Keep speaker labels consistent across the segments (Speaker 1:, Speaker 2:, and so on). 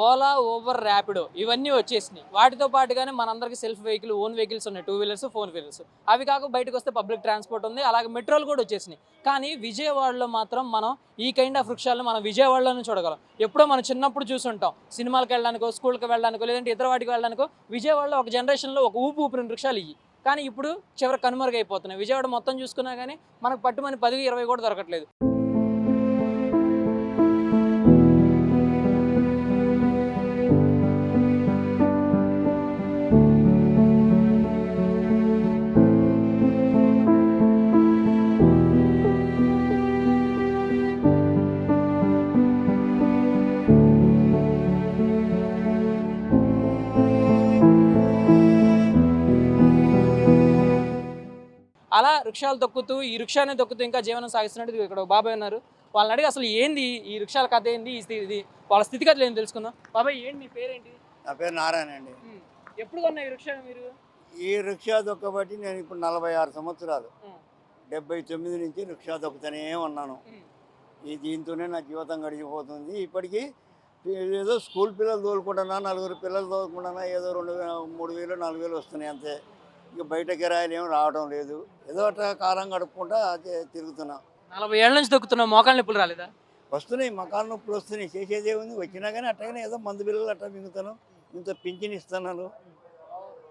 Speaker 1: Ola over Rapido ఇవన్నీ వచ్చేసినాయి. వాటితో పాటుగానే మనందరికీ సెల్ఫ్ వెహికల్ ఓన్ వెహికల్స్ ఉన్నాయి. Two wheelers four wheelers. అవి కాక బయటకు వస్తే పబ్లిక్ ట్రాన్స్పోర్ట్ ఉంది. అలాగే మెట్రోలు కూడా వచ్చేసినాయి. కానీ విజయవాడలో మాత్రం మనం ఈ కైండ్ ఆఫ్ వృక్షాలను మనం విజయవాడలోనే చూడగలం. ఎప్పుడో మనం చిన్నప్పుడు చూసుంటాం. సినిమాలకు వెళ్ళడానికో స్కూల్కి వెళ్ళడానికో లేదంటే ఇతర వాటికి వెళ్ళడానికో విజయవాడలో ఒక జనరేషన్లో ఒక ఊపు ఊపిరిన వృక్షాలు ఇవి కానీ ఇప్పుడు చివరి కనుమరుగైపోతున్నాయి. విజయవాడ మొత్తం చూసుకున్నా కానీ మనకు పట్టుమని పది ఇరవై కూడా దొరకట్లేదు. అలా వృక్షాలు తొక్కుతూ ఈ వృక్షాన్ని తొక్కుతూ ఇంకా జీవనం సాగిస్తున్నట్టు ఇక్కడ బాబాయ్ ఉన్నారు. వాళ్ళని అడిగి అసలు ఏంది ఈ వృక్షాల కథ ఏంది? ఇది వాళ్ళ స్థితిగతులు ఏంది తెలుసుకుందాం. బాబాయ్ ఏంటి మీ పేరేంటి?
Speaker 2: నా పేరు నారాయణ అండి.
Speaker 1: ఎప్పుడు కొన్నా ఈ వృక్షాలు మీరు?
Speaker 2: ఈ రిక్షా దొక్కబట్టి నేను ఇప్పుడు నలభై ఆరు సంవత్సరాలు. డెబ్బై తొమ్మిది నుంచి రిక్షా దొక్కుతూనే ఉన్నాను. ఈ దీంతోనే నా జీవితం గడిచిపోతుంది. ఇప్పటికీ ఏదో స్కూల్ పిల్లలు తోలుకుంటున్నా నలుగురు పిల్లలు తోలుకుంటున్నా ఏదో రెండు మూడు వేలు నాలుగు వేలు వస్తున్నాయి అంతే. ఇక బయట కిరాయిలు ఏం రావడం లేదు. ఏదో అట్లా కాలం గడుపుకుంటా అదే తిరుగుతున్నా.
Speaker 1: నలభై ఏళ్ళ నుంచి తొక్కుతున్నావు మోకాళ్ళ నొప్పులు రాలేదా?
Speaker 2: వస్తున్నాయి మకాల నొప్పులు వస్తున్నాయి చేసేదే ఉంది. వచ్చినా కానీ అట్టగానే ఏదో మందు బిల్లలు అట్లా మింగుతాను ఇంత పింఛన్ ఇస్తున్నాను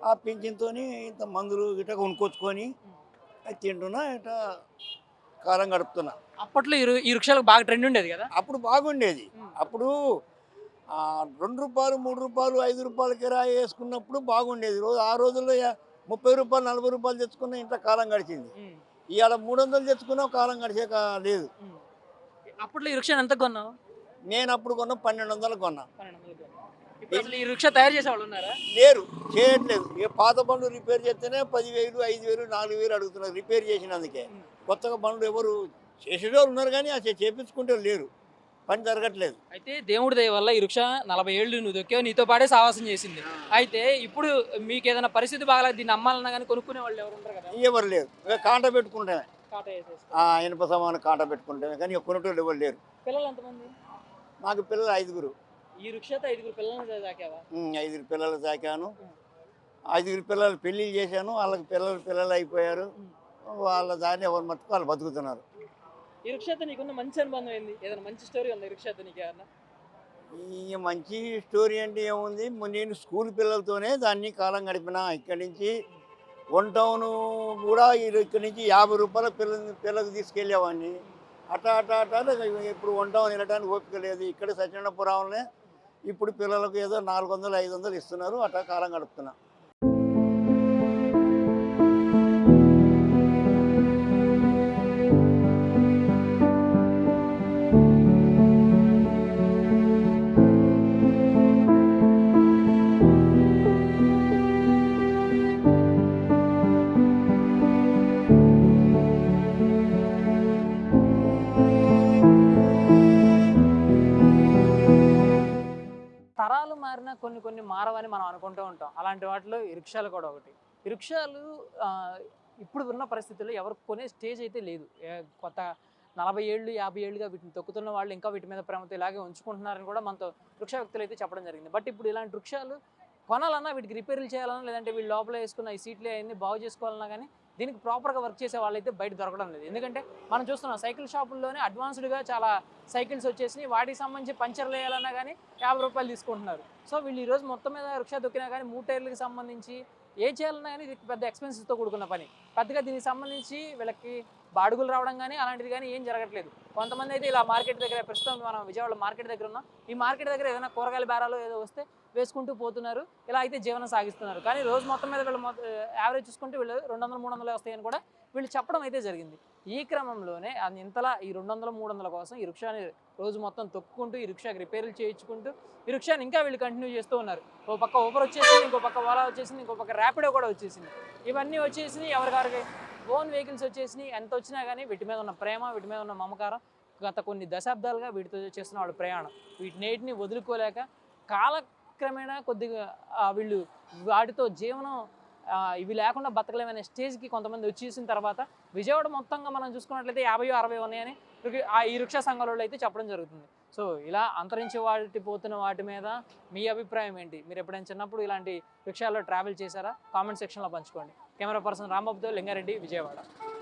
Speaker 2: ఆ పింఛన్తో ఇంత మందులు ఇట్లా కొనుక్కొచ్చుకొని అది తింటున్నా ఇట్లా కాలం గడుపుతున్నా.
Speaker 1: అప్పట్లో ఈ ఈ వృక్షాలకు బాగా ట్రెండ్ ఉండేది కదా?
Speaker 2: అప్పుడు బాగుండేది. అప్పుడు రెండు రూపాయలు మూడు రూపాయలు ఐదు రూపాయలు కిరాయి వేసుకున్నప్పుడు బాగుండేది. రోజు ఆ రోజుల్లో ముప్పై రూపాయలు నలభై రూపాయలు తెచ్చుకున్న ఇంట్లో కాలం గడిచింది. ఇవాళ మూడు వందలు తెచ్చుకున్నా కాలం గడిచే లేదు.
Speaker 1: అప్పట్లో ఈ వృక్షాన్ని ఎంత కొన్నావు?
Speaker 2: నేను అప్పుడు కొన్న పన్నెండు వందలు కొన్నా.
Speaker 1: అసలు ఈ వృక్ష తయారు చేసే వాళ్ళు ఉన్నారా?
Speaker 2: లేరు చేయట్లేదు. ఇక పాత బండ్లు రిపేర్ చేస్తేనే పదివేలు ఐదు వేలు నాలుగు వేలు అడుగుతున్నారు రిపేర్ చేసినందుకే. కొత్తగా బండ్లు ఎవరు చేసేవారు ఉన్నారు కానీ అసలు చేపించుకుంటే లేరు. పని జరగట్లేదు.
Speaker 1: అయితే దేవుడి దయ వల్ల ఈ వృక్ష నలభై ఏళ్ళు నువ్వు దొక్కావు నీతో పాటే సావాసం చేసింది. అయితే ఇప్పుడు మీకు ఏదైనా పరిస్థితి బాగాలేదు దీన్ని అమ్మాలన్నా కానీ కొనుక్కునే వాళ్ళు ఎవరు ఉంటారు కదా?
Speaker 2: ఎవరు లేరు. కాంట పెట్టుకుంటామే
Speaker 1: కాట వేసేసి
Speaker 2: ఆ ఇనుప సమానం కాంట పెట్టుకుంటామే కానీ కొనుటోళ్ళు ఎవరు లేరు.
Speaker 1: పిల్లలు ఎంతమంది?
Speaker 2: మాకు పిల్లలు ఐదుగురు.
Speaker 1: ఈ వృక్షతో ఐదుగురు పిల్లల్ని దాకావా
Speaker 2: ఉమ్, ఐదుగురు పిల్లలు
Speaker 1: ఉమ్.
Speaker 2: ఐదుగురు పిల్లలు పెళ్ళి చేశాను వాళ్ళకి పిల్లలు పిల్లలు అయిపోయారు. వాళ్ళ దాన్ని ఎవరు మట్టుకు వాళ్ళు బతుకుతున్నారు.
Speaker 1: ఈ వృక్షతో నీకున్న మంచి అనుబంధం ఏంది? ఏదైనా మంచి స్టోరీ ఉంది ఈ వృక్షతో నీకు ఏమన్నా?
Speaker 2: ఈ మంచి స్టోరీ అంటే ఏముంది? నేను స్కూల్ పిల్లలతోనే దాన్ని కాలం గడిపిన. ఇక్కడి నుంచి వన్ టౌన్ కూడా ఈ- ఇక్కడి నుంచి యాభై రూపాయల పిల్ల పిల్లలకు తీసుకెళ్ళేవాడిని. అట్లా అట్లా అట్లా ఇప్పుడు వన్ టౌన్ వెళ్ళడానికి ఓపిక లేదు. ఇక్కడ సత్యనారాయణపురంలోనే ఇప్పుడు పిల్లలకు ఏదో నాలుగు వందలు ఐదు వందలు ఇస్తున్నారు. అట్లా కాలం గడుపుతున్నా.
Speaker 1: తరాలు మారినా కొన్ని కొన్ని మారవని మనం అనుకుంటూ ఉంటాం. అలాంటి వాటిలో రిక్షాలు కూడా ఒకటి. రిక్షాలు ఇప్పుడు ఉన్న పరిస్థితుల్లో ఎవరు కొనే స్టేజ్ అయితే లేదు. కొత్త నలభై ఏళ్ళు యాభై ఏళ్ళుగా వీటిని తొక్కుతున్న వాళ్ళు ఇంకా వీటి మీద ప్రేమతో ఇలాగే ఉంచుకుంటున్నారని కూడా మనతో వృక్ష వ్యక్తులు అయితే చెప్పడం జరిగింది. బట్ ఇప్పుడు ఇలాంటి వృక్షాలు కొనాలన్నా వీటికి రిపేర్లు చేయాలన్నా లేదంటే వీళ్ళు లోపల వేసుకున్న ఈ సీట్లు అయింది బాగు చేసుకోవాలన్నా కానీ దీనికి ప్రాపర్గా వర్క్ చేసే వాళ్ళైతే బయట దొరకడం లేదు. ఎందుకంటే మనం చూస్తున్నాం సైకిల్ షాపుల్లోనే అడ్వాన్స్డ్గా చాలా సైకిల్స్ వచ్చేసి వాటికి సంబంధించి పంచర్లు వేయాలన్నా కానీ యాభై రూపాయలు తీసుకుంటున్నారు. సో వీళ్ళు ఈరోజు మొత్తం మీద రిక్షా దొక్కినా కానీ మూడు టైర్లకు సంబంధించి ఏ చేయాలన్నా కానీ ఇది పెద్ద ఎక్స్పెన్సెస్తో కూడుకున్న పని. పెద్దగా దీనికి సంబంధించి వీళ్ళకి బాడుగులు రావడం కానీ అలాంటిది కానీ ఏం జరగట్లేదు. కొంతమంది అయితే ఇలా మార్కెట్ దగ్గర ప్రస్తుతం మనం విజయవాడ మార్కెట్ దగ్గర ఉన్నాం. ఈ మార్కెట్ దగ్గర ఏదైనా కూరగాయల బేరాలు ఏదో వస్తే వేసుకుంటూ పోతున్నారు. ఇలా అయితే జీవనం సాగిస్తున్నారు. కానీ రోజు మొత్తం మీద వీళ్ళు యావరేజ్ చూసుకుంటే వీళ్ళు రెండు వందలు మూడు వందలు వస్తాయని కూడా వీళ్ళు చెప్పడం అయితే జరిగింది. ఈ క్రమంలోనే అది ఇంతలా ఈ రెండు వందల మూడు వందల కోసం ఈ రిక్షాని రోజు మొత్తం తొక్కుకుంటూ ఈ రిక్షాకి రిపేర్లు చేయించుకుంటూ ఈ రిక్షాని ఇంకా వీళ్ళు కంటిన్యూ చేస్తూ ఉన్నారు. ఓ పక్క ఊబర్ వచ్చేసింది ఇంకో పక్క ఓలా వచ్చేసింది ఇంకో పక్క ర్యాపిడో కూడా వచ్చేసింది. ఇవన్నీ వచ్చేసి ఎవరికారికి ఓన్ వెహికల్స్ వచ్చేసినాయి. ఎంత వచ్చినా కానీ వీటి మీద ఉన్న ప్రేమ వీటి మీద ఉన్న మమకారం గత కొన్ని దశాబ్దాలుగా వీటితో చేస్తున్న వాళ్ళ ప్రయాణం. వీటినేటిని వదులుకోలేక కాలక్రమేణా కొద్దిగా వీళ్ళు వాటితో జీవనం ఇవి లేకుండా బతకలేమనే స్టేజ్కి కొంతమంది వచ్చేసిన తర్వాత విజయవాడ మొత్తంగా మనం చూసుకున్నట్లయితే యాభై అరవై ఉన్నాయని ఈ రిక్షా సంఘాలలో అయితే చెప్పడం జరుగుతుంది. సో ఇలా అంతరించి వాటి పోతున్న వాటి మీద మీ అభిప్రాయం ఏంటి? మీరు ఎప్పుడైనా చిన్నప్పుడు ఇలాంటి రిక్షాలో ట్రావెల్ చేశారా? కామెంట్ సెక్షన్లో పంచుకోండి. కెమెరా పర్సన్ రాంబాబుతో లింగారెడ్డి విజయవాడ.